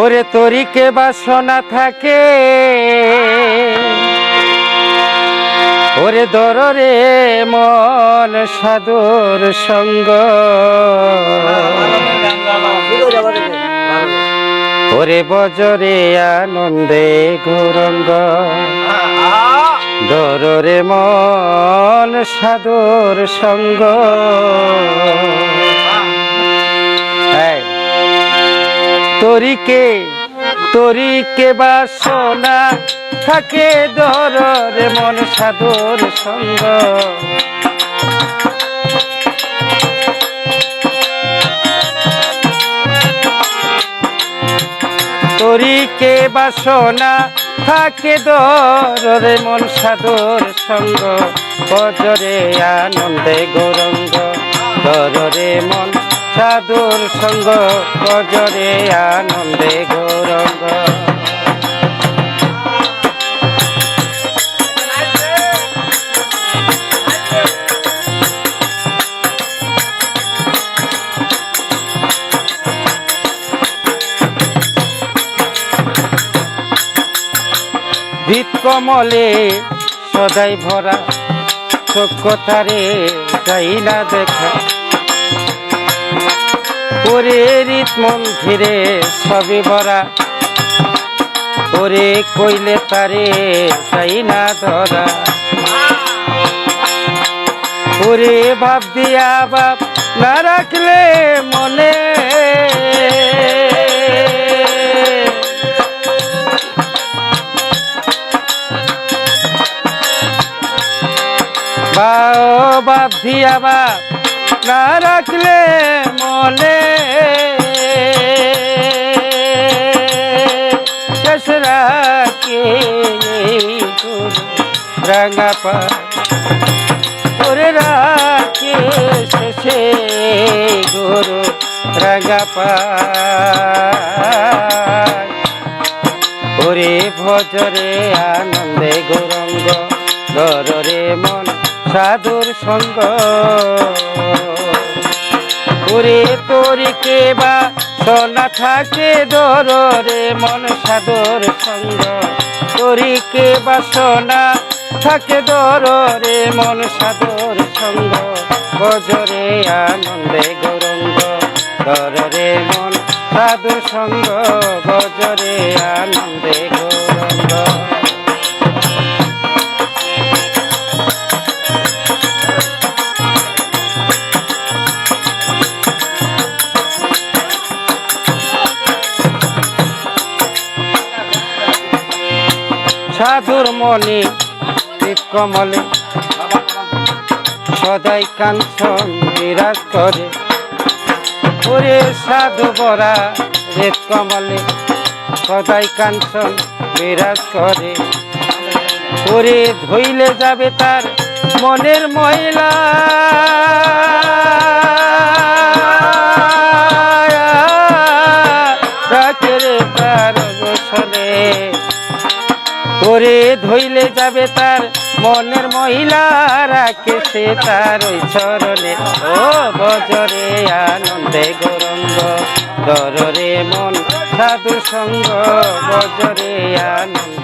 ওরে তরিকে বাসনা থাকে? ওরে দররে মন সাধুর সঙ্গ। ওরে বজরে আনন্দে গৌরঙ্গ দররে মন সাধুর সঙ্গ। তরিকে তরিকে বাসনা থাকে দররে মন সাধুর সঙ্গ। তরিকে বাসনা থাকে দরে মন সাধুর সঙ্গ। বজরে আনন্দে গৌরঙ্গ দরে মন সাধুর সঙ্গ বজরে আনন্দে গৌরঙ্গ। কমলে সদাই ভরা চক্ষতারে যাই না দেখা। ওরে রীত মন্দিরে সবে ভরা। ওরে কইলে তারে যাই না ধরা। ওরে ভাব দিয়া বাপ না রাখলে মনে। বাপ দিয়া বাপ না রাখলে মনে শেষ রাখে গুরু রাঙা ভজরে আনন্দে গৌরঙ্গ দররে মন সাধুর সঙ্গ। তোরিকে বা সোনা থাকে দররে, মন সাধুর সঙ্গ। তোরিকে বা সোনা থাকে দররে, মন সাধুর সঙ্গ। বজরে আনন্দে গৌরঙ্গ, দররে মন সাধুর সঙ্গ বজরে আনন্দে গৌরঙ্গ। সাধুর মনে কমলে সদাই কাঞ্চন বিরাজ করে। ওরে সাধু বরা রেত কমলে সদাই কাঞ্চন বিরাজ করে। ওরে ধইলে যাবে তার মনের মহিলা রে তার ওরে ধইলে যাবে তার মনের মহিলারা কেসে তার ওই চরণে। ও বজরে আনন্দে গরঙ্গ, দররে মন সাধু সঙ্গ বজরে আনন্দ